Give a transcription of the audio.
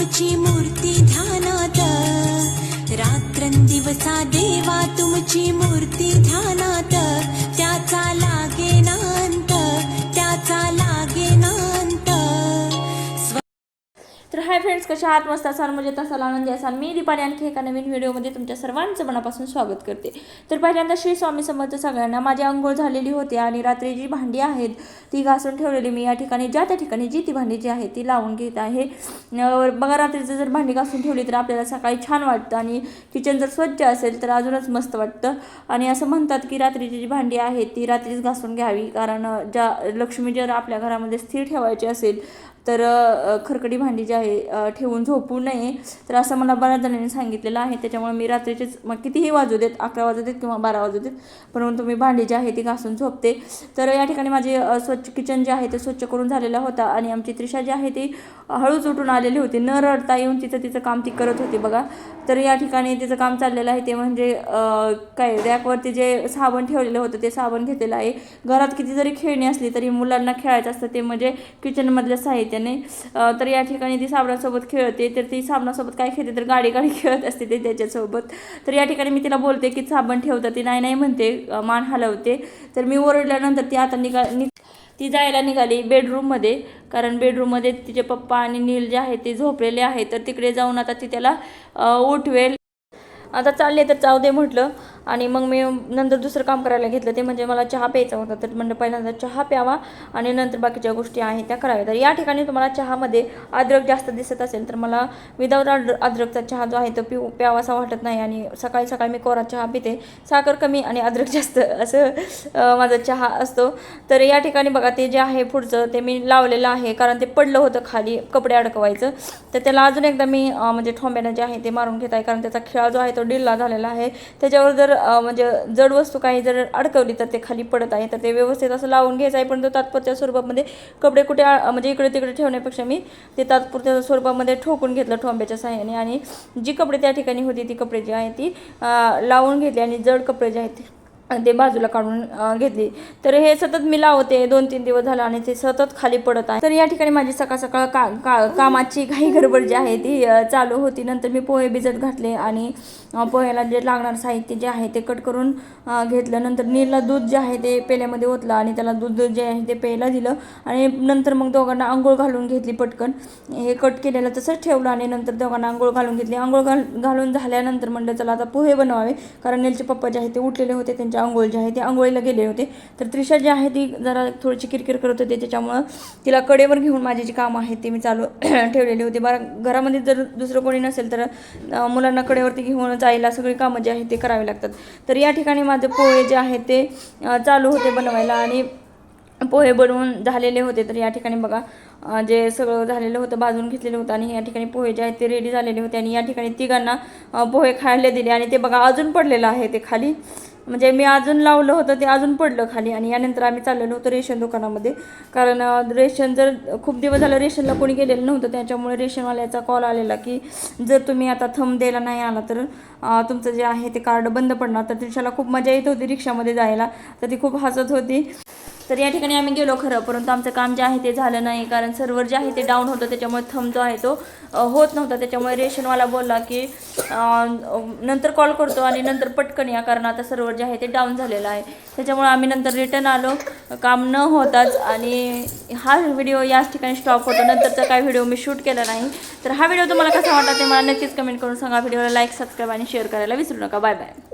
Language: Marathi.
तुमची मूर्ती ध्यानात. रात्रंदिवसा देवा तुमची मूर्ती फ्रेंड्स कशा आहात? मस्त असाल म्हणजे असाल आनंदी असाल? मी दीपाने आणखी एका नवीन व्हिडिओमध्ये तुमच्या सर्वांचं मनापासून स्वागत करते. तर पहिल्यांदा श्री स्वामी समर्थ सगळ्यांना माझी अंघोळ झालेली होती आणि रात्री जी भांडी आहेत ती घासून ठेवलेली मी या ठिकाणी. ज्या त्या ठिकाणी जी ती भांडी जी आहे ती लावून घेत आहे. बघा रात्रीचं जर भांडी घासून ठेवली तर आपल्याला सकाळी छान वाटतं आणि किचन जर स्वच्छ असेल तर अजूनच मस्त वाटतं. आणि असं म्हणतात की रात्रीची जी भांडी आहे ती रात्रीच घासून घ्यावी. कारण ज्या लक्ष्मी जर आपल्या घरामध्ये स्थिर ठेवायची असेल तर खरकडी भांडी जी आहे ठेवून झोपू नये. तर असं मला बऱ्याच जणांनी सांगितलेलं आहे. त्याच्यामुळे मी रात्रीचेच मग कितीही वाजू देत अकरा वाजू देत किंवा बारा वाजू देत परंतु मी भांडी जी आहे ती घासून झोपते. तर या ठिकाणी माझे स्वच्छ किचन जे आहे ते स्वच्छ करून झालेला होता आणि आमची त्रिशा जी आहे ती हळूच उठून आलेली होती. न रडता येऊन तिचं तिचं काम ती करत होती बघा. तर या ठिकाणी तिचं काम चाललेलं आहे ते म्हणजे काय रॅकवरती जे साबण ठेवलेलं होतं ते साबण घेतलेलं आहे. घरात किती जरी खेळणी असली तरी मुलांना खेळायचं असतं ते म्हणजे किचनमधलं साहित्य त्याने तर या ठिकाणी ती साबणासोबत खेळते तर ती साबणासोबत काय खेळते तर गाडी गाडी खेळत असते ते त्याच्यासोबत. तर या ठिकाणी मी तिला बोलते की साबण ठेवतं ती. नाही नाही म्हणते मान हलवते. तर मी ओरडल्यानंतर ती आता निघा नि ती जायला निघाली बेडरूममध्ये कारण बेडरूममध्ये तिचे पप्पा आणि नील जे आहे ते झोपलेले आहे तर तिकडे जाऊन आता ती त्याला उठवेल. आता चालले तर जाऊ दे म्हटलं. आणि मग मी नंतर दुसरं काम करायला घेतलं ते म्हणजे मला चहा प्यायचा होता. तर म्हणलं पहिल्यांदा चहा प्यावा आणि नंतर बाकीच्या गोष्टी आहेत त्या कराव्या. तर या ठिकाणी तुम्हाला चहामध्ये अद्रक जास्त दिसत असेल तर मला विदाऊट अद्रकचा चहा जो आहे तो पिऊ प्यावासा वाटत नाही. आणि सकाळी सकाळी मी कोरा चहा पिते. साखर कमी आणि अद्रक जास्त असं माझा चहा असतो. तर या ठिकाणी बघा ते जे आहे पुढचं ते मी लावलेलं आहे. कारण ते पडलं होतं खाली कपडे अडकवायचं. तर त्याला अजून एकदा मी म्हणजे ठोंब्यानं जे आहे ते मारून घेत आहे. कारण त्याचा खेळा जो आहे तो डिल्ला झालेला आहे. त्याच्यावर जर जर म्हणजे जड वस्तू काही जर अडकवली तर ते खाली पडत आहे तर ते व्यवस्थित असं लावून घ्यायचं आहे. पण तो तात्पुरत्या स्वरूपामध्ये कपडे कुठे म्हणजे इकडे तिकडे ठेवण्यापेक्षा मी ते तात्पुरत्या स्वरूपामध्ये ठोकून घेतलं ठोंब्याच्या सहाय्याने आणि जी कपडे त्या ठिकाणी होती ती कपडे जी आहे ती लावून घेतली आणि जड कपडे जे आहेत ते बाजूला काढून घेतली. तर हे सतत मी लावते दोन तीन दिवस झाला आणि ते सतत खाली पडत आहे. तर या ठिकाणी माझी सकाळ सकाळ का का कामाची घाई गडबड जी आहे ती चालू होती. नंतर मी पोहे भिजत घातले आणि पोह्याला जे लागणार साहित्य जे आहे ते कट करून घेतलं. नंतर नीलला दूध जे आहे ते पेल्यामध्ये ओतलं आणि त्याला दूध जे आहे ते प्यायला दिलं. आणि नंतर मग दोघांना आंघोळ घालून घेतली पटकन. हे कट केलेलं तसंच ठेवलं आणि नंतर दोघांना आंघोळ घालून घेतली. आंघोळ घाल घालून झाल्यानंतर म्हणलं चला आता पोहे बनवावे. कारण नीलचे पप्पा जे आहे ते उठलेले होते त्यांच्या आंघोळ जे आहे ते आंघोळीला गेले होते. तर त्रिशा जी आहे ती जरा थोडीशी किरकिर करत होते. त्याच्यामुळं तिला कडेवर घेऊन माझी जी कामं आहेत ते मी चालू ठेवलेली होती. बरं घरामध्ये जर दुसरं कोणी नसेल तर मुलांना कडेवरती घेऊन जायला सगळी कामं जी आहेत ते करावी लागतात. तर या ठिकाणी माझे पोहे जे आहेत ते चालू होते बनवायला आणि पोहे बनवून झालेले होते. तर या ठिकाणी बघा जे सगळं झालेलं होतं भाजून घेतलेलं होतं आणि या ठिकाणी पोहे जे आहेत ते रेडी झालेले होते. आणि या ठिकाणी तिघांना पोहे खायला दिले आणि ते बघा अजून पडलेलं आहे ते खाली. म्हणजे मी अजून लावलं होतं ते अजून पडलं खाली आणि यानंतर आम्ही चाललेलो होतो रेशन दुकानामध्ये. कारण रेशन जर खूप दिवस झालं रेशनला कोणी गेलेलं नव्हतं त्याच्यामुळे रेशनवाल्याचा कॉल आलेला की जर तुम्ही आता थंब द्यायला नाही आला तर तुमचं जे आहे ते कार्ड बंद पडणार. तर रिक्षाला खूप मजा येत होती रिक्षामध्ये जायला तर ती खूप हसत होती. तर या ठिकाणी आम्ही गेलो खरं परंतु आमचं काम जे आहे ते झालं नाही. कारण सर्व्हर जे आहे ते डाऊन होतं त्याच्यामुळे थंब जो आहे तो होत नव्हता. त्याच्यामुळे रेशनवाला बोलला की नंतर कॉल करतो आणि नंतर पटकन या. कारण आता सर्व्हर जे आहे ते डाऊन झालेलं आहे. त्याच्यामुळे आम्ही नंतर रिटर्न आलो. काम न होताच आणि हा व्हिडिओ याच ठिकाणी स्टॉप होतो. नंतरचा काय व्हिडिओ मी शूट केला नाही. तर हा व्हिडिओ तुम्हाला कसा वाटला ते मला नक्कीच कमेंट करून सांगा. व्हिडिओला लाईक सबस्क्राईब आणि शेअर करायला विसरू नका. Bye bye